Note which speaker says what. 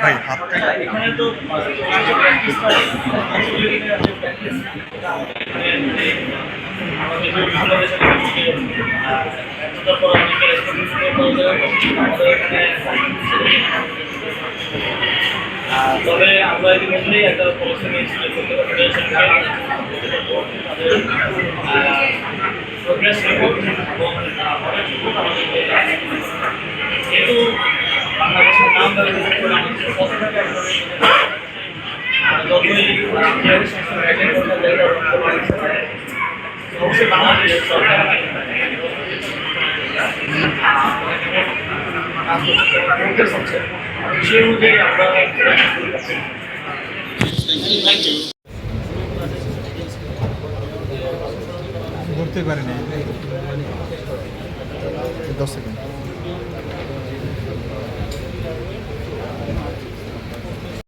Speaker 1: ভাই হাতটা
Speaker 2: এখানে তো তবে আমরা ইতিমধ্যেই একটা পলিসি নিয়েছিল প্রোগ্রেস রিপোর্ট এবং সেই অনুযায়ী আমরা
Speaker 1: ধরতে পারি না দশ সেকেন্ড।